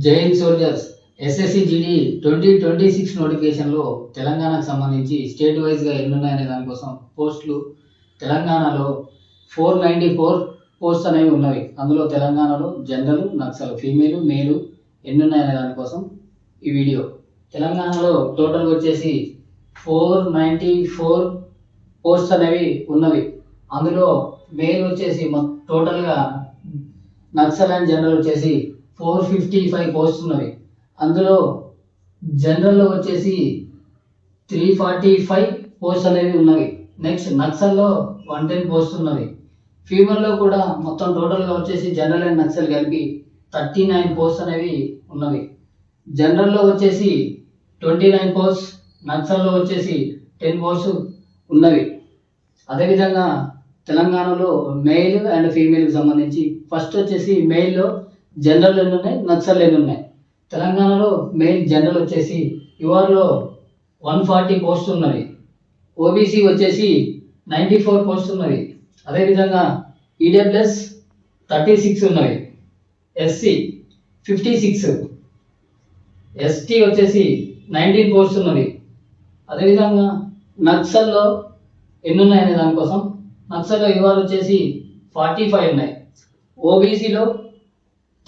Join soldiers SSC GD twenty twenty six నోటిఫికేషన్లో తెలంగాణకు సంబంధించి స్టేట్ వైజ్గా ఎన్ని ఉన్నాయనే దానికోసం పోస్టులు తెలంగాణలో ఫోర్ నైంటీ ఫోర్ పోస్ట్ అనేవి ఉన్నవి. అందులో తెలంగాణలో జనరల్ నక్సల్ ఫీమేల్ మేలు ఎన్ని ఉన్నాయనే దానికోసం ఈ వీడియో. తెలంగాణలో టోటల్ వచ్చేసి ఫోర్ నైంటీ ఫోర్ పోస్ట్ అనేవి ఉన్నవి. అందులో మేల్ వచ్చేసి మొ- టోటల్గా నక్సల్ అండ్ జనరల్ వచ్చేసి ఫోర్ ఫిఫ్టీ ఫైవ్ పోస్ట్ ఉన్నవి. అందులో జనరల్లో వచ్చేసి త్రీ ఫార్టీ ఫైవ్ పోస్ట్ అనేవి ఉన్నవి. నెక్స్ట్ నక్సల్లో వన్ టెన్ పోస్ట్ ఉన్నవి. ఫీమేల్లో కూడా మొత్తం టోటల్గా వచ్చేసి జనరల్ అండ్ నక్సల్ కలిపి థర్టీ నైన్ పోస్ట్ అనేవి ఉన్నవి. జనరల్లో వచ్చేసి ట్వంటీ నైన్ పోస్ట్ నక్సల్లో వచ్చేసి టెన్ పోస్ట్ ఉన్నవి. అదేవిధంగా తెలంగాణలో మెయిల్ అండ్ ఫీమేల్కి సంబంధించి ఫస్ట్ వచ్చేసి మెయిల్లో జనరల్ ఎన్ని ఉన్నాయి నక్సల్ ఎన్ని ఉన్నాయి. తెలంగాణలో మెయిన్ జనరల్ వచ్చేసి యువర్లో వన్ ఫార్టీ పోస్ట్ ఉన్నవి. ఓబీసీ వచ్చేసి నైంటీ ఫోర్ పోస్ట్ ఉన్నవి. అదేవిధంగా ఈడబ్ల్యూఎస్ థర్టీ సిక్స్ ఉన్నవి. SC fifty six. ఎస్టీ వచ్చేసి నైన్టీన్ పోస్ట్ ఉన్నవి. అదేవిధంగా నక్సల్లో ఎన్ని ఉన్నాయనే దానికోసం? నక్సల్లో ఇవాళ వచ్చేసి ఫార్టీ ఫైవ్ ఉన్నాయి. ఓబీసీలో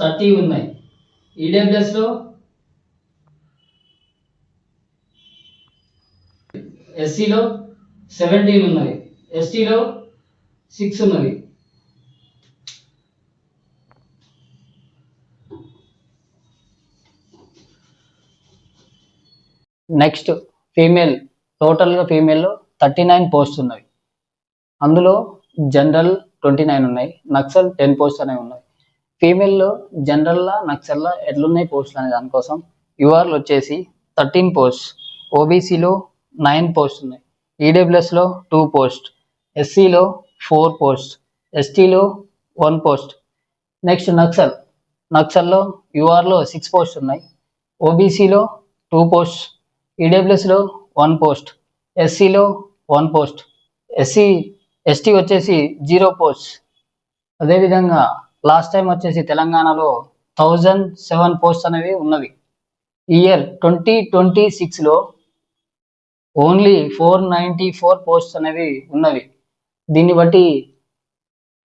థర్టీ ఉన్నాయి. ఈడబ్ల్యూఎస్లో ఎస్సీలో సెవెంటీన్ ఉన్నవి ఎస్టీలో సిక్స్ ఉన్నవి నెక్స్ట్ ఫీమేల్ టోటల్గా ఫీమేల్లో థర్టీ నైన్ పోస్ట్ ఉన్నవి అందులో జనరల్ ట్వంటీ నైన్ ఉన్నాయి. నక్సల్ టెన్ పోస్ట్ అనేవి ఉన్నాయి. ఫీమేల్లో జనరల్లా నక్సల్లా ఎట్లున్నాయి పోస్టులు అనే దానికోసం యూఆర్లు వచ్చేసి థర్టీన్ పోస్ట్ ఓబీసీలో నైన్ పోస్ట్ ఉన్నాయి. ఈడబ్ల్యూఎస్లో టూ పోస్ట్ ఎస్సీలో ఫోర్ పోస్ట్ ఎస్టీలో వన్ పోస్ట్ నెక్స్ట్ నక్సల్ నక్సల్లో యూఆర్లో సిక్స్ పోస్ట్ ఉన్నాయి. ఓబీసీలో టూ పోస్ట్ ఈడబ్ల్యూఎస్లో వన్ పోస్ట్ ఎస్సీలో వన్ పోస్ట్ ఎస్సీ ఎస్టీ వచ్చేసి జీరో పోస్ట్ అదేవిధంగా లాస్ట్ టైం వచ్చేసి తెలంగాణలో థౌజండ్ సెవెన్ పోస్ట్ అనేవి ఉన్నవి. ఇయర్ ట్వంటీ ట్వంటీ సిక్స్లో only four ninety four post అనేవి ఉన్నవి. దీన్ని బట్టి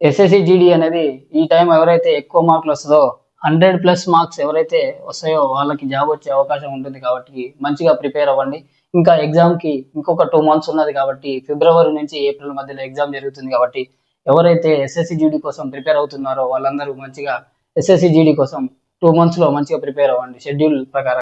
ఎస్ఎస్సి జీడీ అనేది ఈ టైం ఎవరైతే ఎక్కువ మార్కులు వస్తుందో హండ్రెడ్ ప్లస్ మార్క్స్ ఎవరైతే వస్తాయో వాళ్ళకి జాబ్ వచ్చే అవకాశం ఉంటుంది కాబట్టి మంచిగా ప్రిపేర్ అవ్వండి. ఇంకా ఎగ్జామ్కి ఇంకొక టూ మంత్స్ ఉన్నది కాబట్టి ఫిబ్రవరి నుంచి ఏప్రిల్ మధ్యలో ఎగ్జామ్ జరుగుతుంది కాబట్టి ఎవరైతే ఎస్ఎస్సి జీడీ కోసం ప్రిపేర్ అవుతున్నారో వాళ్ళందరూ మంచిగా ఎస్ఎస్సి జీడీ కోసం టూ మంత్స్లో మంచిగా ప్రిపేర్ అవ్వండి. షెడ్యూల్ ప్రకారం.